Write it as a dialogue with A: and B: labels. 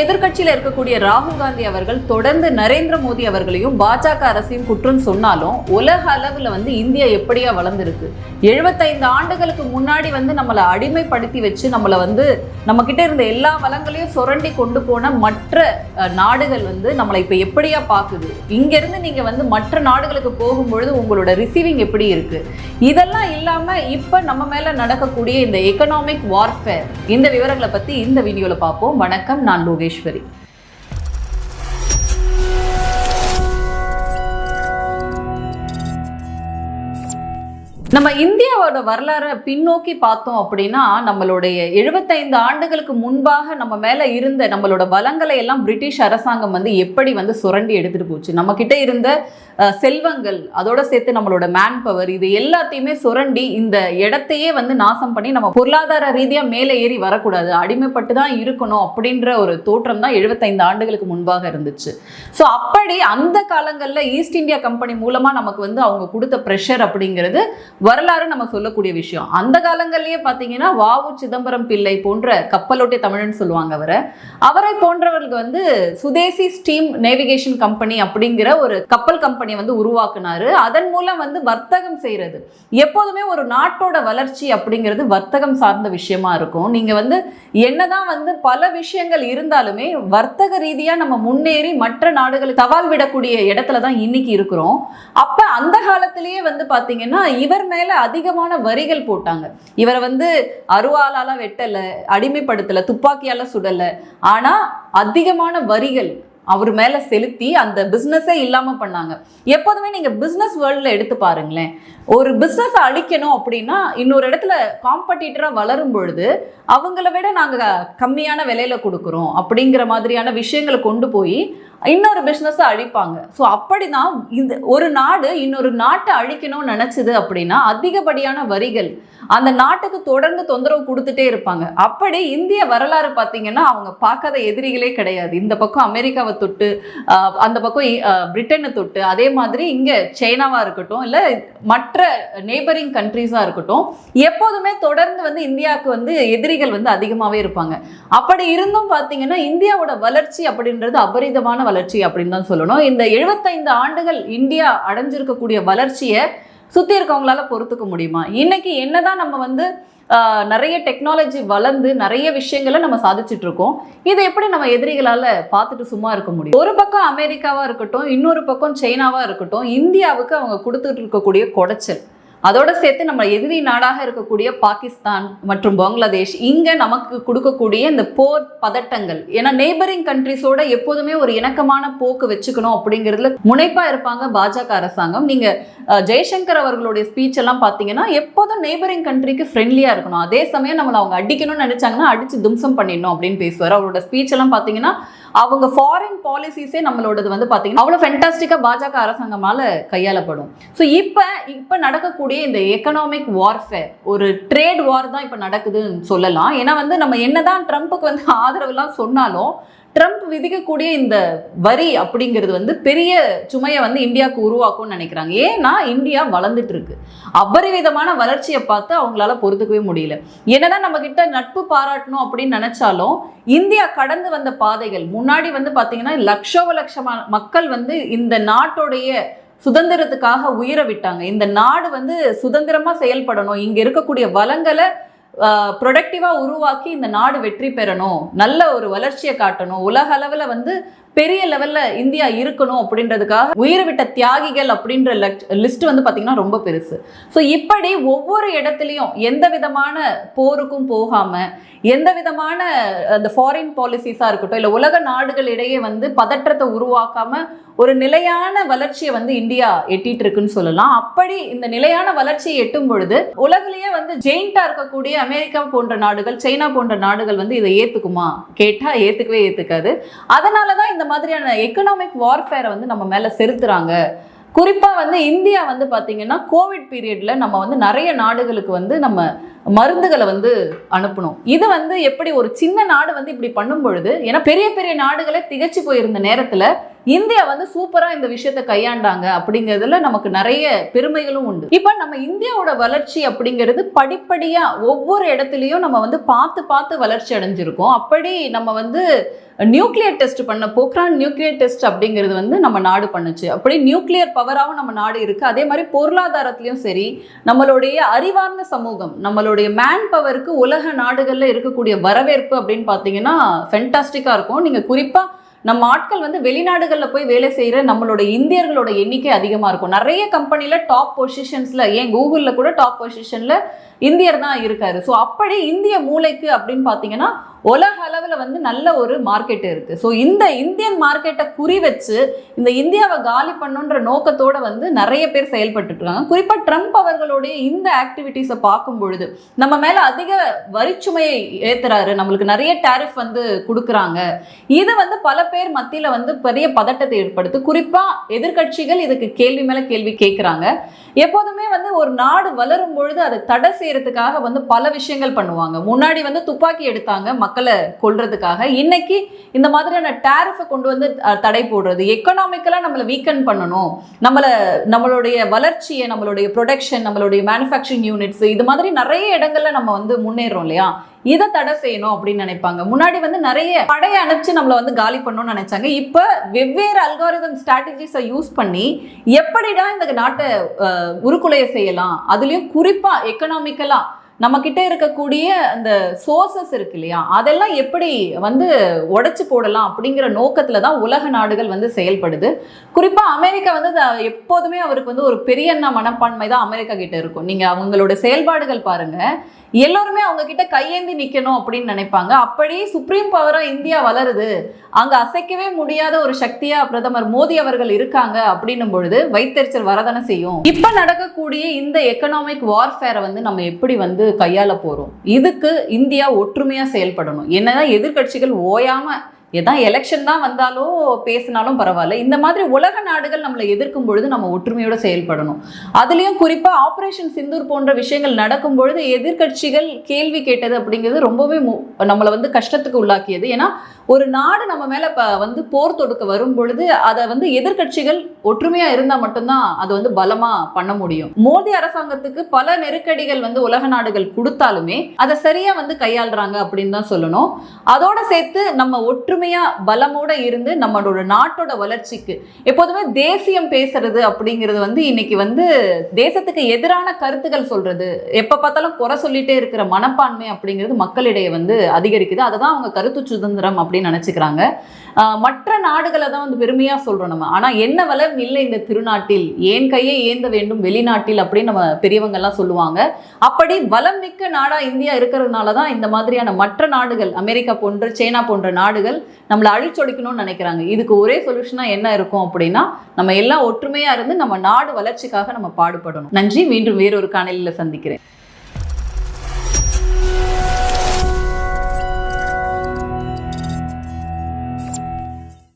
A: எதிர்க்கட்சியில இருக்கக்கூடிய ராகுல் காந்தி அவர்கள் தொடர்ந்து நரேந்திர மோடி அவர்களையும் பாஜக அரசையும் குற்றம் சொன்னாலும் உலக அளவுல வந்து இந்தியா எப்படியா வளர்ந்துருக்கு? எழுபத்தைந்து ஆண்டுகளுக்கு முன்னாடி வந்து நம்மளை அடிமைப்படுத்தி வச்சு நம்மளை வந்து நம்ம கிட்ட இருந்த எல்லா வளங்களையும் சுரண்டி கொண்டு போன மற்ற நாடுகள் வந்து நம்மளை இப்ப எப்படியா பாக்குது? இங்க இருந்து நீங்க வந்து மற்ற நாடுகளுக்கு போகும்பொழுது உங்களோட ரிசீவிங் எப்படி இருக்கு? இதெல்லாம் இல்லாம இப்ப நம்ம மேல நடக்கக்கூடிய இந்த எக்கனாமிக் வார்ஃபேர் இந்த விவரங்களை பத்தி இந்த வீடியோல பார்ப்போம். வணக்கம் நான் પરમેશ્વરી நம்ம இந்தியாவோட வரலாறை பின்னோக்கி பார்த்தோம் அப்படின்னா நம்மளுடைய எழுபத்தைந்து ஆண்டுகளுக்கு முன்பாக நம்ம மேலே இருந்த நம்மளோட வளங்களை எல்லாம் பிரிட்டிஷ் அரசாங்கம் வந்து எப்படி வந்து சுரண்டி எடுத்துகிட்டு போச்சு? நம்ம கிட்ட இருந்த செல்வங்கள் அதோட சேர்த்து நம்மளோட மேன் பவர் இது எல்லாத்தையுமே சுரண்டி இந்த இடத்தையே வந்து நாசம் பண்ணி நம்ம பொருளாதார ரீதியாக மேலே ஏறி வரக்கூடாது. அடிமைப்பட்டு தான் இருக்கணும் அப்படின்ற ஒரு தோற்றம் தான் எழுபத்தைந்து ஆண்டுகளுக்கு முன்பாக இருந்துச்சு. ஸோ அப்படி அந்த காலங்களில் ஈஸ்ட் இந்தியா கம்பெனி மூலமாக நமக்கு வந்து அவங்க கொடுத்த ப்ரெஷர் அப்படிங்கிறது வரலாறு நம்ம சொல்லக்கூடிய விஷயம். அந்த காலங்கள்லயே பார்த்தீங்கன்னா வாவு சிதம்பரம் பிள்ளை போன்ற கப்பலோட்டிய தமிழன் சொல்லுவாங்க அவரை. அவரை போன்றவர்களுக்கு வந்து சுதேசி ஸ்டீம் நேவிகேஷன் கம்பெனி அப்படிங்கிற ஒரு கப்பல் கம்பெனி வந்து உருவாக்குனாரு. அதன் மூலம் வந்து வர்த்தகம் செய்யறது. எப்போதுமே ஒரு நாட்டோட வளர்ச்சி அப்படிங்கிறது வர்த்தகம் சார்ந்த விஷயமா இருக்கும். நீங்க வந்து என்னதான் வந்து பல விஷயங்கள் இருந்தாலுமே வர்த்தக ரீதியா நம்ம முன்னேறி மற்ற நாடுகளுக்கு சவால் விடக்கூடிய இடத்துல தான் இன்னைக்கு இருக்கிறோம். அப்ப அந்த காலத்திலேயே வந்து பாத்தீங்கன்னா இவர் மேல அதிகமான வரிகள் போட்டாங்க. இவரை வந்து அருவாளால வெட்டல அடிமைப்படுத்தல துப்பாக்கியால சுடல. ஆனா அதிகமான வரிகள் அவர் மேல செலுத்தி அந்த பிஸ்னஸே இல்லாம பண்ணாங்க. எப்போதுமே நீங்க பிஸ்னஸ் வேர்ல்ட்ல எடுத்து பாருங்களேன். ஒரு பிஸ்னஸ் அழிக்கணும் அப்படின்னா இன்னொரு இடத்துல காம்படிட்டரா வளரும் பொழுது அவங்கள விட நாங்க கம்மியான விலையில கொடுக்குறோம் அப்படிங்கிற மாதிரியான விஷயங்களை கொண்டு போய் இன்னொரு பிஸ்னஸை அழிப்பாங்க. ஸோ அப்படிதான் இந்த ஒரு நாடு இன்னொரு நாட்டை அழிக்கணும்னு நினச்சிது அப்படின்னா அதிகப்படியான வரிகள். அந்த நாட்டுக்கு தொடர்ந்து தொந்தரவு கொடுத்துட்டே இருப்பாங்க. அப்படி இந்திய வரலாறு பார்த்தீங்கன்னா அவங்க பார்க்காத எதிரிகளே கிடையாது. இந்த பக்கம் அமெரிக்காவை தொட்டு அந்த பக்கம் பிரிட்டனை தொட்டு அதே மாதிரி இங்கே சைனாவாக இருக்கட்டும் இல்லை மற்ற நெய்பரிங் கண்ட்ரீஸாக இருக்கட்டும் எப்போதுமே தொடர்ந்து வந்து இந்தியாவுக்கு வந்து எதிரிகள் வந்து அதிகமாகவே இருப்பாங்க. அப்படி இருந்தும் பார்த்தீங்கன்னா இந்தியாவோட வளர்ச்சி அப்படின்றது அபரிதமான வளர்ச்சி அப்படின்னு தான் சொல்லணும். இந்த எழுபத்தைந்து ஆண்டுகள் இந்தியா அடைஞ்சிருக்கக்கூடிய வளர்ச்சியை சுற்றி இருக்கவங்களால பொறுத்துக்க முடியுமா? இன்னைக்கு என்னதான் நம்ம வந்து நிறைய டெக்னாலஜி வளர்ந்து நிறைய விஷயங்களை நம்ம சாதிச்சுட்டு இருக்கோம். இதை எப்படி நம்ம எதிரிகளால பார்த்துட்டு சும்மா இருக்க முடியும்? ஒரு பக்கம் அமெரிக்காவா இருக்கட்டும் இன்னொரு பக்கம் சைனாவாக இருக்கட்டும் இந்தியாவுக்கு அவங்க கொடுத்துட்டு இருக்கக்கூடிய குடைச்சல். அதோட சேர்த்து நம்ம எதிரி நாடாக இருக்கக்கூடிய பாகிஸ்தான் மற்றும் பங்களாதேஷ் இங்கே நமக்கு கொடுக்கக்கூடிய இந்த போர் பதட்டங்கள். ஏன்னா நெய்பரிங் கண்ட்ரிஸோட எப்போதுமே ஒரு இணக்கமான போக்கு வச்சுக்கணும் அப்படிங்கிறதுல முனைப்பா இருப்பாங்க பாஜக அரசாங்கம். நீங்க ஜெய்சங்கர் அவர்களுடைய ஸ்பீச் எல்லாம் பார்த்தீங்கன்னா எப்போதும் நெய்பரிங் கண்ட்ரிக்கு ஃப்ரெண்ட்லியா இருக்கணும். அதே சமயம் நம்மளை அவங்க அடிக்கணும்னு நினைச்சாங்கன்னா அடிச்சு தும்சம் பண்ணிடணும் அப்படின்னு பேசுவார். அவரோட ஸ்பீச் எல்லாம் பார்த்தீங்கன்னா அவங்க ஃபாரின் பாலிசிஸே நம்மளோடது வந்து பார்த்தீங்கன்னா அவ்வளோ ஃபென்டாஸ்டிக்காக பாஜக அரசாங்கமால கையாளப்படும். ஸோ இப்போ இப்போ நடக்கக்கூடிய இந்த எக்கனாமிக் வார்ஃபேர் ஒரு ட்ரேட் வார் தான் இப்போ நடக்குதுன்னு சொல்லலாம். ஏன்னா வந்து நம்ம என்னதான் ட்ரம்ப்புக்கு வந்து ஆதரவுலாம் சொன்னாலும் ட்ரம்ப் விதிக்கக்கூடிய இந்த வரி அப்படிங்கிறது வந்து பெரிய சுமையை வந்து இந்தியாவுக்கு உருவாக்கும்னு நினைக்கிறாங்க. ஏன்னா இந்தியா வளர்ந்துட்டு இருக்கு. அபரிவிதமான வளர்ச்சியை பார்த்து அவங்களால பொறுத்துக்கவே முடியல. என்னதான் நம்ம கிட்ட நட்பு பாராட்டணும் அப்படின்னு நினைச்சாலும் இந்தியா கடந்து வந்த பாதைகள் முன்னாடி வந்து பார்த்தீங்கன்னா லட்சோப லட்சமான மக்கள் வந்து இந்த நாட்டோடைய சுதந்திரத்துக்காக உயிரை விட்டாங்க. இந்த நாடு வந்து சுதந்திரமா செயல்படணும். இங்க இருக்கக்கூடிய வளங்களை ப்ரொடக்டிவாக உருவாக்கி இந்த நாடு வெற்றி பெறணும். நல்ல ஒரு வளர்ச்சியை காட்டணும். உலக அளவில் வந்து பெரிய லெவலில் இந்தியா இருக்கணும் அப்படின்றதுக்காக உயிரை விட்ட தியாகிகள் அப்படின்ற லிஸ்ட் வந்து பார்த்திங்கன்னா ரொம்ப பெருசு. ஸோ இப்படி ஒவ்வொரு இடத்துலையும் எந்த விதமான போருக்கும் போகாமல் எந்த விதமான அந்த ஃபாரின் பாலிசிஸாக இருக்கட்டும் இல்லை உலக நாடுகள் இடையே வந்து பதற்றத்தை உருவாக்காமல் ஒரு நிலையான வளர்ச்சியை வந்து இந்தியா எட்டிட்டு இருக்குன்னு சொல்லலாம். அப்படி இந்த நிலையான வளர்ச்சியை எட்டும் பொழுது உலகிலேயே வந்து ஜெயிண்டா இருக்கக்கூடிய அமெரிக்கா போன்ற நாடுகள் சைனா போன்ற நாடுகள் வந்து இதை ஏத்துக்குமா? கேட்டா ஏத்துக்கவே ஏத்துக்காது. அதனால தான் இந்த மாதிரியான எக்கனாமிக் வார்ஃபேரை வந்து நம்ம மேல செலுத்துறாங்க. குறிப்பா வந்து இந்தியா வந்து பாத்தீங்கன்னா கோவிட் பீரியட்ல நம்ம வந்து நிறைய நாடுகளுக்கு வந்து நம்ம மருந்துகளை வந்து அனுப்பணும். இது வந்து எப்படி ஒரு சின்ன நாடு வந்து இப்படி பண்ணும் பொழுது ஏன்னா பெரிய பெரிய நாடுகளே திகச்சு போயிருந்த நேரத்தில் இந்தியா வந்து சூப்பராக இந்த விஷயத்தை கையாண்டாங்க அப்படிங்கிறதுல நமக்கு நிறைய பெருமைகளும் உண்டு. இப்போ நம்ம இந்தியாவோட வளர்ச்சி அப்படிங்கிறது படிப்படியாக ஒவ்வொரு இடத்துலையும் நம்ம வந்து பார்த்து பார்த்து வளர்ச்சி அடைஞ்சிருக்கோம். அப்படி நம்ம வந்து நியூக்ளியர் டெஸ்ட் பண்ண போக்ரான் நியூக்ளியர் டெஸ்ட் அப்படிங்கிறது வந்து நம்ம நாடு பண்ணுச்சு. அப்படி நியூக்ளியர் பவராகவும் நம்ம நாடு இருக்கு. அதே மாதிரி பொருளாதாரத்திலையும் சரி நம்மளுடைய அறிவார்ந்த சமூகம் நம்மளுடைய மேன் பவருக்கு உலக நாடுகளில் இருக்கக்கூடிய வரவேற்பு அப்படின்னு பார்த்தீங்கன்னா ஃபென்டாஸ்டிக்காக இருக்கும். நீங்கள் குறிப்பாக நம்ம ஆட்கள் வந்து வெளிநாடுகளில் போய் வேலை செய்கிற நம்மளோட இந்தியர்களோட எண்ணிக்கை அதிகமாக இருக்கும். நிறைய கம்பெனியில் டாப் பொசிஷன்ஸில் ஏன் கூகுளில் கூட டாப் பொசிஷனில் இந்தியர் தான் இருக்காரு. ஸோ அப்படி இந்திய மூளைக்கு அப்படின்னு பார்த்தீங்கன்னா உலக அளவில் வந்து நல்ல ஒரு மார்க்கெட் இருக்கு. ஸோ இந்த இந்தியன் மார்க்கெட்டை குறி வச்சு இந்த இந்தியாவை காலி பண்ணுன்ற நோக்கத்தோட வந்து நிறைய பேர் செயல்பட்டுட்டு இருக்காங்க குறிப்பாக ட்ரம்ப் அவர்களுடைய இந்த ஆக்டிவிட்டீஸை பார்க்கும் பொழுது நம்ம மேல அதிக வரிச்சுமையை ஏத்துறாரு. நம்மளுக்கு நிறைய டேரிஃப் வந்து கொடுக்குறாங்க. இது வந்து பல பேர் மத்தியில் வந்து பெரிய பதட்டத்தை ஏற்படுத்து குறிப்பாக எதிர்க்கட்சிகள் இதுக்கு கேள்வி மேலே கேள்வி கேட்குறாங்க எப்போதுமே வந்து ஒரு நாடு வளரும் பொழுது அதை தடை செய்யறதுக்காக வந்து பல விஷயங்கள் பண்ணுவாங்க. முன்னாடி வந்து துப்பாக்கி எடுத்தாங்க மக்களை கொல்றதுக்காக. இன்னைக்கு இந்த மாதிரியான டேரிஃபை கொண்டு வந்து தடை போடுறது. எக்கனாமிக்கலாக நம்மளை வீக்கன் பண்ணணும். நம்மளை நம்மளுடைய வளர்ச்சியை நம்மளுடைய ப்ரொடக்ஷன் நம்மளுடைய மேனுஃபேக்சரிங் யூனிட்ஸ் இது மாதிரி நிறைய இடங்கள்ல நம்ம வந்து முன்னேறோம் இல்லையா? இதை தடை செய்யணும் அப்படின்னு நினைப்பாங்க. முன்னாடி வந்து நிறைய படையை அனுப்பிச்சு நம்மளை வந்து காலி பண்ணணும்னு நினைச்சாங்க. இப்போ வெவ்வேறு அல்காரிதம் ஸ்ட்ராட்டஜிஸை யூஸ் பண்ணி எப்படிடா இந்த நாட்டை அஹ், உருக்குலைய செய்யலாம்? அதுலயும் குறிப்பா எக்கனாமிக்கலா நம்ம கிட்ட இருக்கக்கூடிய அந்த சோர்சஸ் இருக்கு இல்லையா? அதெல்லாம் எப்படி வந்து உடைச்சு போடலாம் அப்படிங்கிற நோக்கத்துல தான் உலக நாடுகள் வந்து செயல்படுது. குறிப்பா அமெரிக்கா வந்து எப்போதுமே அவருக்கு வந்து ஒரு பெரிய அண்ணா மனப்பான்மை தான் அமெரிக்கா கிட்ட இருக்கும். நீங்க அவங்களோட செயல்பாடுகள் பாருங்க. எல்லோருமே அவங்க கிட்ட கையேந்தி நிற்கணும் அப்படின்னு நினைப்பாங்க. அப்படி சுப்ரீம் பவரா இந்தியா வளருது. அங்க அசைக்கவே முடியாத ஒரு சக்தியா பிரதமர் மோடி அவர்கள் இருக்காங்க அப்படின்னும் பொழுது வைத்தறிச்சல் வரதானே செய்யும். இப்ப நடக்கக்கூடிய இந்த எக்கனாமிக் வார்ஃபேரை வந்து நம்ம எப்படி வந்து கையாள போகிறோம் இதுக்கு இந்தியா ஒற்றுமையாக செயல்படணும். என்னதான் எதிர்க்கட்சிகள் ஓயாமல் எதான் எலெக்ஷன் தான் வந்தாலும் பேசினாலும் பரவாயில்ல. இந்த மாதிரி உலக நாடுகள் நம்மளை எதிர்க்கும் பொழுது நம்ம ஒற்றுமையோடு செயல்படணும். அதுலேயும் குறிப்பாக ஆப்ரேஷன் சிந்தூர் போன்ற விஷயங்கள் நடக்கும் பொழுது எதிர்க்கட்சிகள் கேள்வி கேட்டது அப்படிங்கிறது ரொம்பவே மு- நம்மளை வந்து கஷ்டத்துக்கு உள்ளாக்கியது. ஏன்னா ஒரு நாடு நம்ம மேலே இப்போ வந்து போர் தொடுக்க வரும் பொழுது அதை வந்து எதிர்க்கட்சிகள் ஒற்றுமையாக இருந்தால் மட்டும்தான் அது வந்து பலமாக பண்ண முடியும். மோடி அரசாங்கத்துக்கு பல நெருக்கடிகள் வந்து உலக நாடுகள் கொடுத்தாலுமே அதை சரியாக வந்து கையாளுறாங்க அப்படின்னு தான் சொல்லணும். அதோட சேர்த்து நம்ம ஒற்றுமையாக பலமோட இருந்து நம்மளோட நாட்டோட வளர்ச்சிக்கு எப்போதுமே தேசியம் பேசுறது அப்படிங்கிறது வந்து இன்னைக்கு வந்து தேசத்துக்கு எதிரான கருத்துக்கள் சொல்றது எப்போ பார்த்தாலும் குறை சொல்லிட்டே இருக்கிற மனப்பான்மை அப்படிங்கிறது மக்களிடையே வந்து அதிகரிக்குது. அதை தான் அவங்க கருத்து சுதந்திரம் அப்படின்னு நினச்சிக்கிறாங்க. மற்ற நாடுகளை தான் வந்து பெருமையாக சொல்கிறோம் நம்ம. ஆனால் என்ன வளம் இல்லை இந்த திருநாட்டில். ஏன் கையை ஏந்த வேண்டும் வெளிநாட்டில் அப்படின்னு நம்ம பெரியவங்கள்லாம் சொல்லுவாங்க. அப்படி வளம் மிக்க நாடாக இந்தியா இருக்கிறதுனால தான் இந்த மாதிரியான மற்ற நாடுகள் அமெரிக்கா போன்ற சைனா போன்ற நாடுகள் நம்மளை அழிச்சொடிக்கணும்னு நினைக்கிறாங்க. இதுக்கு ஒரே சொல்யூஷனாக என்ன இருக்கும் அப்படின்னா நம்ம எல்லாம் ஒற்றுமையாக இருந்து நம்ம நாடு வளர்ச்சிக்காக நம்ம பாடுபடணும். நன்றி. மீண்டும் வேறொரு காணொலியில் சந்திக்கிறேன்.